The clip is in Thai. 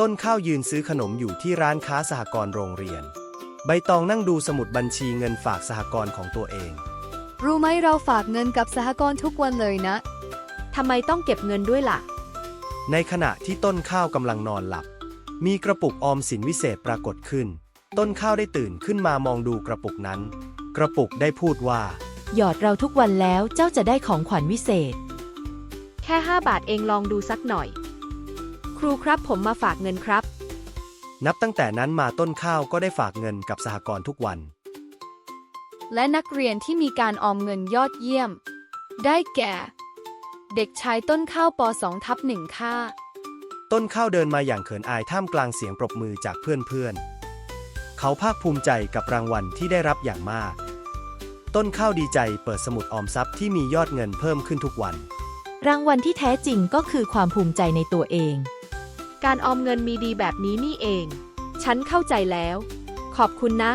ต้นข้าวยืนซื้อขนมอยู่ที่ร้านค้าสหกรณ์โรงเรียน ใบตองนั่งดูสมุดบัญชีเงินฝากสหกรณ์ของตัวเอง รู้ไหมเราฝากเงินกับสหกรณ์ทุกวันเลยนะ ทำไมต้องเก็บเงินด้วยล่ะ ในขณะที่ต้นข้าวกำลังนอนหลับ มีกระปุกออมสินวิเศษปรากฏขึ้น ต้นข้าวได้ตื่นขึ้นมามองดูกระปุกนั้น กระปุกได้พูดว่า หยอดเราทุกวันแล้วเจ้าจะได้ของขวัญวิเศษ แค่ 5 บาทเองลองดูสักหน่อยค รูครับผมมาฝากเงินครับ นับตั้งแต่นั้นมาต้นข้าวก็ได้ฝากเงินกับสหกรณ์ทุกวัน และนักเรียนที่มีการออมเงินยอดเยี่ยม ได้แก่ เด็กชายต้นข้าวป .2 ทับหนึ่งค่า ต้นข้าวเดินมาอย่างเขินอายท่ามกลางเสียงปรบมือจากเพื่อนๆ เขาภาคภูมิใจกับรางวัลที่ได้รับอย่างมาก ต้นข้าวดีใจเปิดสมุดออมทรัพย์ที่มียอดเงินเพิ่มขึ้นทุกวัน รางวัลที่แท้จริงก็คือความภูมิใจในตัวเอง การออมเงินมีดีแบบนี้นี่เอง ฉันเข้าใจแล้ว ขอบคุณนะ